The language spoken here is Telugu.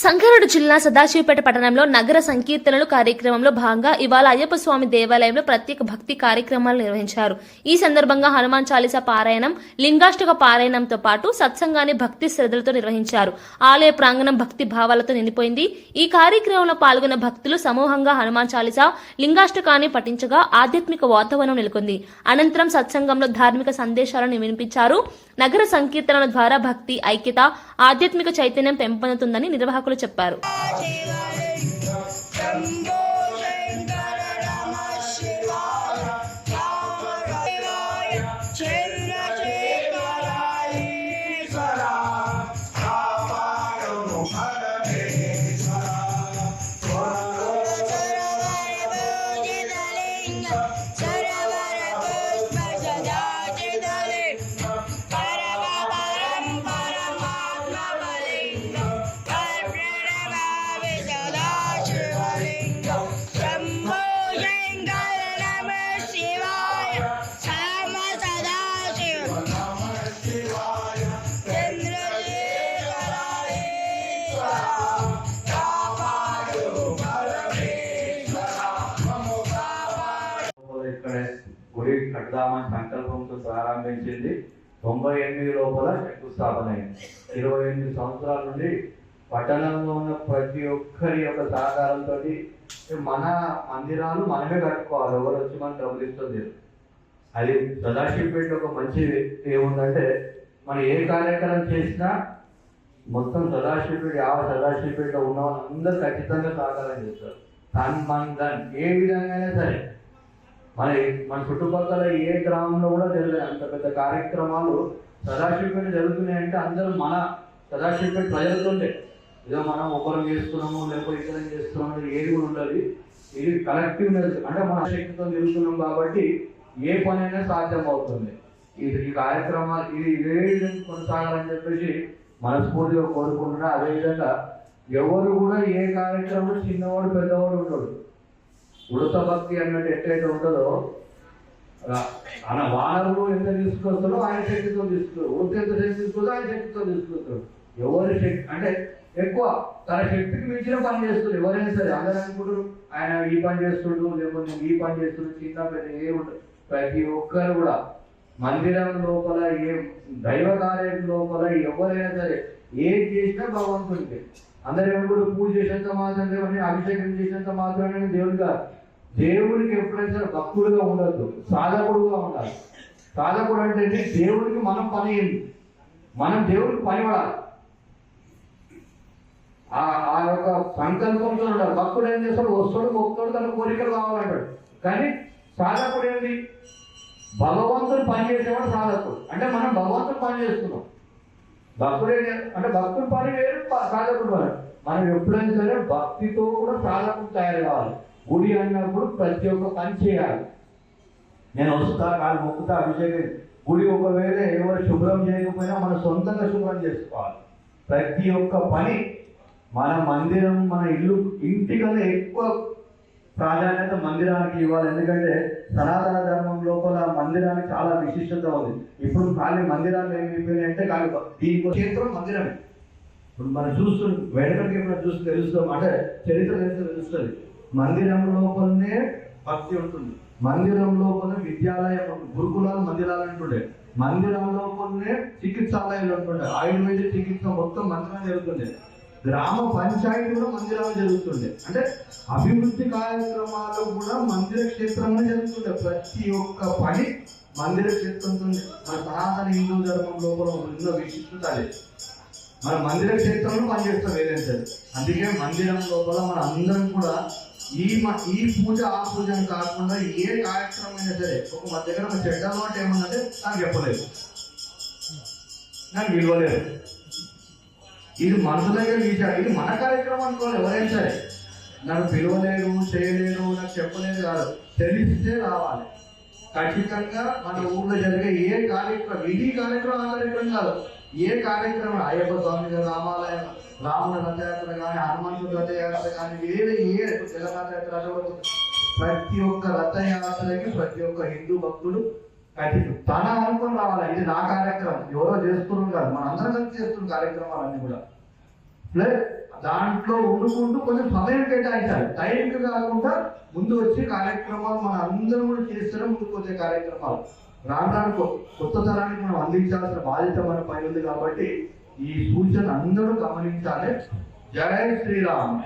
సంగారెడ్డి జిల్లా సదాశివపేట పట్టణంలో నగర సంకీర్తనలు కార్యక్రమంలో భాగంగా ఇవాళ అయ్యప్ప స్వామి దేవాలయంలో ప్రత్యేక భక్తి కార్యక్రమాలు నిర్వహించారు. ఈ సందర్భంగా హనుమాన్ చాలీస పారాయణం లింగాష్టక పారాయణంతో పాటు సత్సంగాన్ని భక్తి శ్రద్ధలతో నిర్వహించారు. ఆలయ ప్రాంగణం భక్తి భావాలతో నిండిపోయింది. ఈ కార్యక్రమంలో పాల్గొన్న భక్తులు సమూహంగా హనుమాన్ చాలీస లింగాష్టకాన్ని పఠించగా ఆధ్యాత్మిక వాతావరణం నెలకొంది. అనంతరం సత్సంగంలో ధార్మిక సందేశాలను వినిపించారు. నగర సంకీర్తనల ద్వారా భక్తి ఐక్యత ఆధ్యాత్మిక చైతన్యం పెంపొందుతుందని నిర్వాహకులు చెప్పారు Yeah. పెడదామని సంకల్పంతో ప్రారంభించింది. తొంభై ఎనిమిది లోపల శంకుస్థాపన అయింది. ఇరవై ఎనిమిది సంవత్సరాల నుండి పట్టణంలో ఉన్న ప్రతి ఒక్కరి యొక్క సహకారంతో మన మందిరాలు మనమే కట్టుకోవాలి. ఎవరు వచ్చి మనం డబ్బులు ఇస్తుంది అది సదాశివపేట ఒక మంచి ఏముందంటే మనం ఏ కార్యక్రమం చేసినా మొత్తం సదాశివపేట యావ సదాశివపేట ఉన్న వాళ్ళందరూ ఖచ్చితంగా సహకారం చేస్తారు. తన్ మన్ ఏ విధంగా అయినా సరే. మన మన చుట్టుపక్కల ఏ గ్రామంలో కూడా జరగలేదు. అంత పెద్ద కార్యక్రమాలు సదాశివపేట జరుగుతున్నాయంటే అందరూ మన సదాశివపేట ప్రజలతోనే ఏదో మనం ఒకరం చేస్తున్నాము లేకపోతే ఇతరం చేస్తున్నాము ఏది కూడా ఉండాలి ఇది కలెక్టివ్ అంటే మన శక్తితో జరుగుతున్నాం కాబట్టి ఏ పని అయినా సాధ్యం అవుతుంది. ఇది ఈ కార్యక్రమాలు ఇది ఇదే విధంగా కొనసాగాలని చెప్పేసి మనస్ఫూర్తిగా కోరుకుంటున్నా. అదేవిధంగా ఎవరు కూడా ఏ కార్యక్రమం చిన్నవాడు పెద్దవాడు ఉండడు. ఉడత భక్తి అన్నట్టు ఎట్లయితే ఉంటుందో ఆయన మన ఎంత తీసుకొస్తాడో ఆయన శక్తితో తీసుకుంటాడు ఉడత ఎంత శక్తి తీసుకుందో ఆయన శక్తితో తీసుకుంటాడు ఎవరి శక్తి అంటే ఎక్కువ తన శక్తికి మించిన పని చేస్తుంది ఎవరైనా సరే అందరూ అనుకుంటారు ఆయన ఈ పని చేస్తుండ్రు లేకపోతే ఈ పని చేస్తుండ్రు చిన్న పెద్ద ఏ ఉంటుంది ప్రతి ఒక్కరు కూడా మందిరం లోపల ఏ దైవ కార్యం లోపల ఎవరైనా సరే ఏం చేసినా భగవంతుడికి. అందరూ కూడా పూజ చేసేంత మాత్రమే అభిషేకం చేసినంత మాత్రమే దేవుడు కాదు. దేవుడికి ఎప్పుడైనా భక్తుడుగా ఉండద్దు. సాధకుడుగా ఉండాలి. సాధకుడు అంటే దేవుడికి మనం పని ఏంటి మనం దేవుడికి పనిపడాలి. ఆ ఆ యొక్క సంకల్పంతో ఉండాలి. భక్తుడు ఏం చేస్తాడు? వస్తాడు మొక్కుతాడు తన కోరికలు కావాలంటాడు. కానీ సాధకుడు ఏంటి? భగవంతుడు పనిచేసేవాడు సాధకుడు. అంటే మనం భగవంతుడు పని చేస్తున్నాం. భక్తుడే అంటే భక్తుడు పని వేరు సాధకుడు పని. మనం ఎప్పుడైనా సరే భక్తితో కూడా సాధకుడు తయారు కావాలి. గుడి అన్నప్పుడు ప్రతి ఒక్క పని చేయాలి. నేను వస్తా కాలు మొక్కుతా అభిషేకం. గుడి ఒకవేళ ఎవరు శుభ్రం చేయకపోయినా మనం సొంతంగా శుభ్రం చేసుకోవాలి. ప్రతి ఒక్క పని మన మందిరం మన ఇల్లు ఇంటికన్నా ఎక్కువ ప్రాధాన్యత మందిరానికి ఇవ్వాలి. ఎందుకంటే సనాతన ధర్మం లోపల మందిరానికి చాలా విశిష్టత ఉంది. ఇప్పుడు ఖాళీ మందిరాలు ఏమి అంటే ఖాళీ దీనికి క్షేత్రం మందిరమే. ఇప్పుడు మనం చూస్తు వెనకటికి మనం చూసి తెలుస్తాం అంటే చరిత్ర తెలిస్తే తెలుస్తుంది. మందిరం లోపలనే భక్తి ఉంటుంది. మందిరం లోపల విద్యాలయం గురుకులాలు మందిరాలు అంటుండే. మందిరం లోపలనే చికిత్సాలయాలు ఉంటుండే ఆయుర్వేద చికిత్స మొత్తం మందిరం జరుగుతుండే. గ్రామ పంచాయతీ కూడా మందిరాలు జరుగుతుండే. అంటే అభివృద్ధి కార్యక్రమాలు కూడా మందిర క్షేత్రంలో జరుగుతుండే. ప్రతి ఒక్క పని మందిర క్షేత్రంతో మన సనాతన హిందూ ధర్మం లోపల ఉన్న విశిష్టత అదే. మన మందిర క్షేత్రంలో పనిచేస్తాం ఏదైతే అందుకే మందిరం లోపల మన అందరం కూడా ఈ మ- ఈ పూజ ఆ పూజ అని కాకుండా ఏ కార్యక్రమం అయినా సరే ఒక మా దగ్గర ఒక చెడ్డ మాట ఏమన్నది నాకు చెప్పలేదు. నాకు విలువలేదు. ఇది మనసు దగ్గర విచారు ఇది మన కార్యక్రమం అనుకోవాలి ఎవరైనా సరే. నాకు పిలవలేను చేయలేను నాకు చెప్పలేదు కాదు. తెలిస్తే రావాలి. ఖచ్చితంగా మన ఊర్లో జరిగే ఏ కార్యక్రమం ఇది కార్యక్రమం కార్యక్రమం కాదు. ఏ కార్యక్రమం అయ్యప్ప స్వామి రామాలయం రాముల రథయాత్ర కానీ హనుమంతుడి రథయాత్ర కానీ ఏది ఏ తెలంగాణ యాత్ర ప్రతి ఒక్క రథయాత్రకి ప్రతి ఒక్క హిందూ భక్తుడు కఠినం తన అనుకుని రావాలి? ఇది నా కార్యక్రమం. ఎవరో చేస్తున్నాం కాదు మన అందరం కలిసి చేస్తున్న కార్యక్రమాలన్నీ కూడా. ప్లస్ దాంట్లో ఉండుకుంటూ కొంచెం సమయం కేటాయించాలి. టైంకి కాకుండా ముందు వచ్చే కార్యక్రమాలు మన అందరం కూడా చేస్తారు ముందుకు వచ్చే కార్యక్రమాలు. రాను కొత్త తరానికి మనం అందించాల్సిన బాధ్యత మన పై ఉంది కాబట్టి ఈ సూచన అందరూ గమనించాలి. జయ శ్రీరామ్.